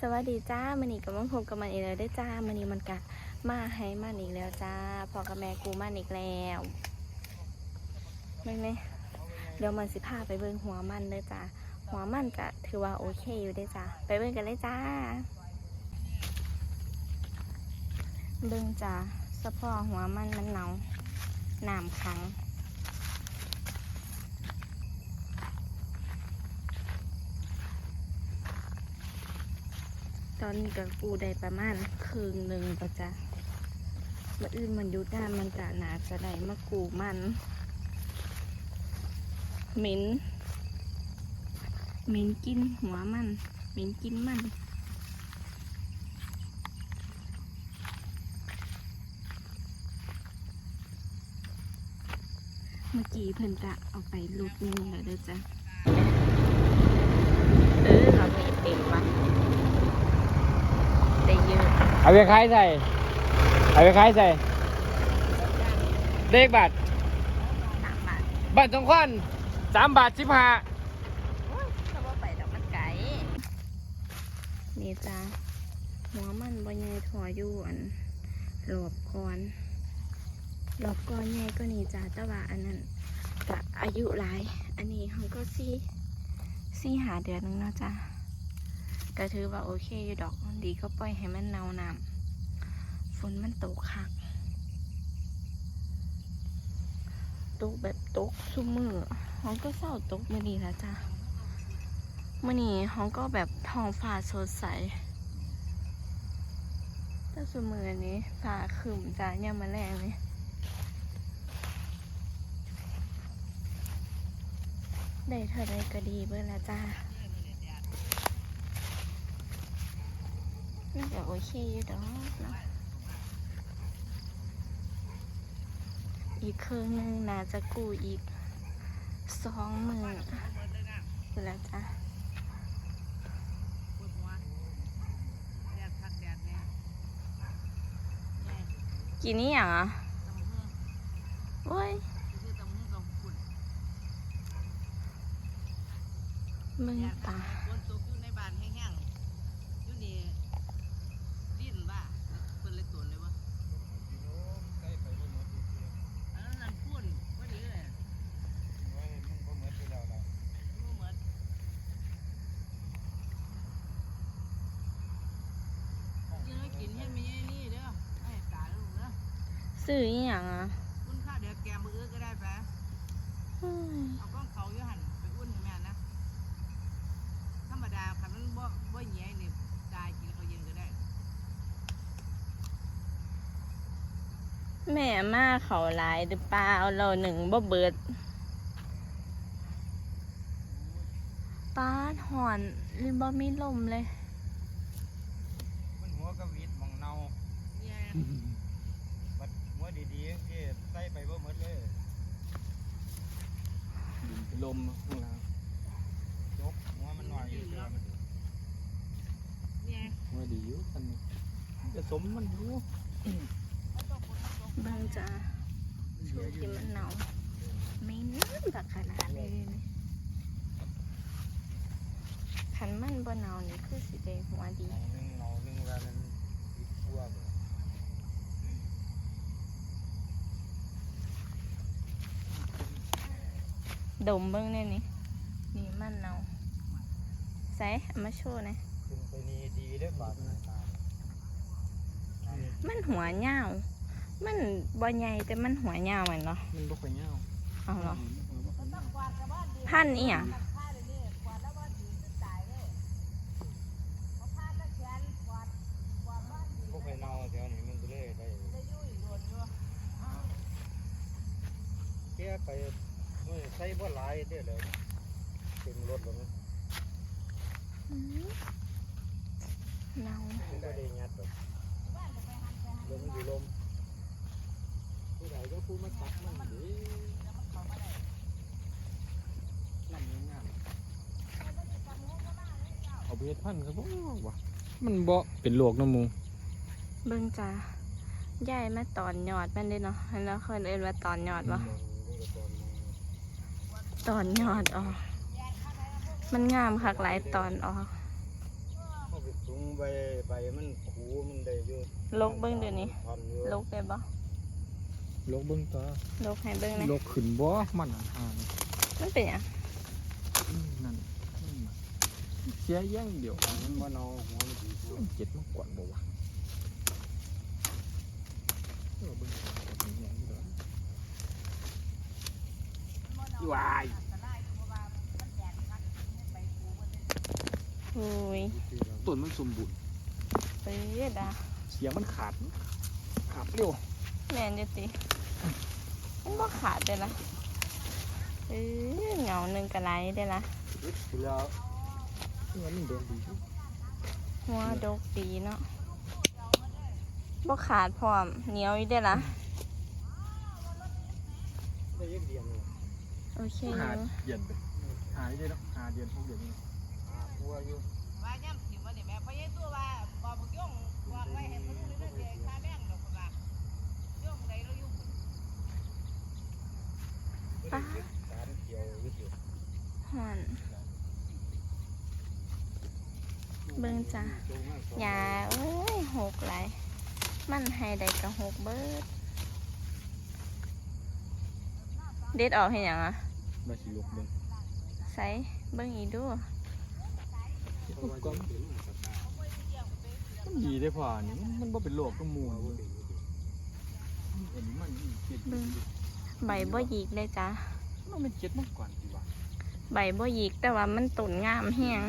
สวัสดีจ้ามันอีกกับมันพบกับมันอีกแล้วได้จ้ามันนี้มันกะมาให้มันอีกแล้วจ้าพอกับแม่กูมันอีกแล้วไม่ไหมเดี๋ยวมันสิพาไปเบิ่งหัวมันเลยจ้าหัวมันกะถือว่าโอเคอยู่ได้จ้าไปเบิ่งกันเลยจ้า เบิ่งจ้าสะพอหัวมันมันเนาหนามขัง อนนี้ก็กูได้ประมาณครึ่งหนึ่งก็จะมาอื่นมันอยุด้านมันกะหนาจะได้มากูมันเหม็นเหม็นกินหัวมันเหม็นกินมันเมื่อกี้เพิ่นกะเอาไปลูกนึงแล้วเด้อจ้ะเออเรามีเต็มวะได้เยอะ เอาไปขายใส่ เอาไปขายใส่ เลขบัตรสามบาทบัตรสองควันสามบาทสิบห้าโอ้ยเขาบอกไปดอกมันไก่นี่จ้าหัวมันบนใหญ่ถออยู่อันหลบก่อนหลบก่อนใหญ่ก็นี่จ้าแต่ว่าอันนั้นกะอายุหลาย อันนี้เขาก็สี่สี่หาเดือนนึงเนาะจ้า ก็ถือว่าโอเคอยู่ดอกดีก็ปล่อยให้มันเน่าน้ำฝนมันตกคักตกแบบตกซุมือเขาก็เศร้าตกมาดีแล้วจ้ามื่อนี้ห้องก็แบบท้องฟ้าสดใสแต่สมือนี้ฟ้าขึ้มจ้าเนี่ยมมาแรงนี่ได้เท่าไรก็ดีเบิ่งละจ้า น่าจะโอเคอยู่ดอกเนาะอีกครึ่งนึงน่าจะกู้อีกสองหมื่นอยู่แล้วจ้ากินนี่อย่างอะโอ้ยมึงตา คนตกอยู่ในบ้านแห้งๆอยู่นี่ดิ้นว่าเพิ่นเลยตนเลยวะอันนั้นนั่นพูนพอดีเลยบ่เหมือนยังให้กินให้มีไอ้นี่เด้อไอ้ตาลูกเด้อ ซื้ออีหยังอะอุ่นข้าวเดี๋ยวแกมมื้ออื่นก็ได้ไปอืมเอาก้องเขาอยู่หั่นไปอุ่นให้แม่นะ ธรรมดาคันมันบ่บ่แหย่นี่ตายกินข้าวเย็นก็ได้แม่มาเขาหลายหรือเปล่าเราหนึ่งบ่เบิดป้าดหอนหรือบ่มีลมเลย มันหัวกระวิดมองเนา เนี่ยบัดหัวดีๆที่ใส่ไปบ่หมดเลยลมข้างหล่างยกหัวมันหน่อยอยู่เดียวมันดูเนี่ยว่าดีอยู่กันจะสมมันอยู่บางจ้าช่วงที่มันหนาวไม่นั่นแบบขนาดนี้เลยนี่ขันมันบ่หนาวนี่คือสิได้หัวดีเนานึงเนานึงว่ามันติดทั่วบ่ ดมเบิ้งเนี่ยนี่นี่มันหนาวใส่เอามาโชว์หนะขึ้นไปนี่ดีเด้อบาดมันตายอันนี้มันหัวยาวมันบ่ใหญ่แต่มันหัวยาวเหมือนเนาะมันบ่ค่อยยาวเอาเหรอพันอีหยังพวกไปเนาแถวนี้มันก็เลยได้แกไปเมื่อ ใส่บ่หลายเด้อเลยเต็มรถแล้วมันอืมหนาวบ่ได้ยัดดอกลมอยู่ลมผู้ใดก็ผู้มาตัดมันดิน้ำงามเอาไปเฮ็ดพันธุ์ครับบ่วะมันบ่เป็นโรคน้ำหมูเบิ่งจ้าย้ายมาตอนยอดมันเด้เนาะแล้วคนเอิ้นว่าตอนยอดวะ ตอนยอดออก มันงามคักหลายตอนออกเข้าไปสูงใบใบมันขูมันได้อยู่ลกเบิ้งเดี๋ยวนี้ทำอยู่ลกได้บ่ลกเบิ้งตาลกให้เบิ้งนะลกขึ้นบ่มันอันหานี่มันเป็นหยังอืมนั่นอืมเสียแย่างเดียวมันบ่เนาหัวมันดีกว่า เจ็ดมากกว่าบ่วะเออเบิ่งขาเป็นอย่างนี้ด้วย วายโอ้ยต้นมันสมบูรณ์เปิดอะเสียงมันขาด ขาดเร็วแม่นอยู่ติมันบ่ขาดเลยนะเออเหงาหนึ่งกระไรได้ละทีแล้วเงินมันเดินดีอยู่หัวดกดีเนาะบ่ขาดพร้อมเหนียวอยู่ได้ละได้ยักเดียนเลย โอเคอหายู่เดือนไปหาได้เนาะหาเดือนพวกเดือนนี้หัวอยู่ว่าย่ำถิ่มว่าเนี่ยแม่เพราะยัยตัวว่าบ่บุกย่งวางไว้ให้มันรู้เรื่องเดียวค่าแรงดอกคนละย่งใดเราอยู่ป้าสารเกี่ยวอยู่อยู่ห่อนเบิ่งจ้ะยาเอ้ยหกหลายมันให้ได้กับหกเบิด เด็ดออกให้หยังอะมาสิลกเบิ่งใส่เบิ่งอีกดูอุปกรณ์มันดีได้พอนี่มันมันบ่เป็นโรคก็มูลอันนี้มันเจ็ดเบิ่งใบบ่หยิกเลยจ้ะมันเป็นเจ็ดมากกว่าดีว่าใบบ่หยิกแต่ว่ามันต้นงามแฮง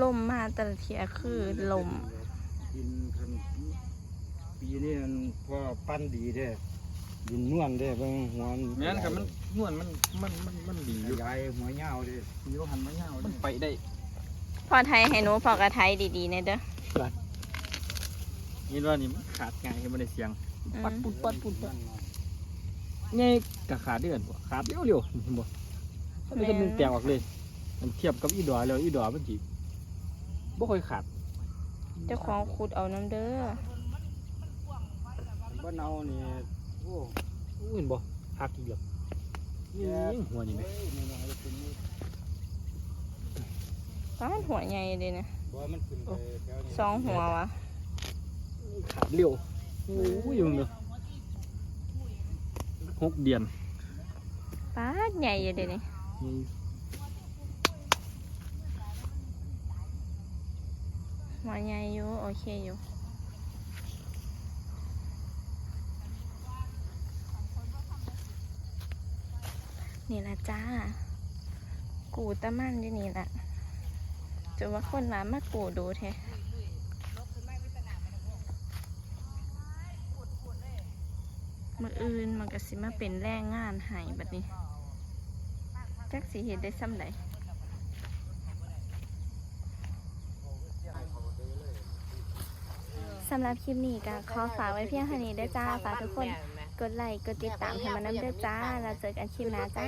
ลมมาแต่ละเทียคือลมดินคันปีนี้มันพอปั้นดีเด้ ดินนวลเด้เบิ่งหัวแม่นครับมันนวลมันมันมันมันดีอยู่ใหญ่หัวยาวเด้มีว่าหันมาเงามันไปได้พอไทยให้หนูพอกระไทยดีๆเนยเด้อยินว่านี่มันขาดง่ายให้มันได้เสียงอืมปัดปุดปัดปุดปัดไงกะขาดเดือนบ่ขาดเร็วเร็วๆเห็นบ่มันจะมันแตกออกเลย มันเทียบกับอีดอแล้วอีดอมันจีบ่ค่อยขาดเจ้าของขุดเอาน้ำเด้อบ้านเนานี่โอ้อู้เห็นบ่หักอีกแล้วนี่หัวนี่ไหมเอ้ยนี่น้อยเป็นนี่ป้าหัวใหญ่เลยนะสองหัววะขาดเร็วโอ้ยมึงเด้อหกเดือนป้าใหญ่อยู่เดี๋ยวนี้นี่หัวใหญ่อยู่โอเคอยู่ นี่ละจ้า กูตะมันอยู่นี่ละจะว่าคนมามากูดูแท้มื่ออื่นมันก็สิมาเป็นแรงงานให้แบบนี้ จักสิเห็นได้ซ้ำใดสำหรับคลิปนี้ก็ขอฝากไว้เพียงเท่านี้เด้จ้า ฝากทุกคน กดไลค์กดติดตามให้มันน้ำเด้อจ้า เราเจอกันคลิปหน้าจ้า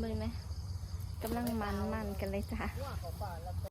เบิ่งไหมกำลังมันมันๆกันเลยจ้า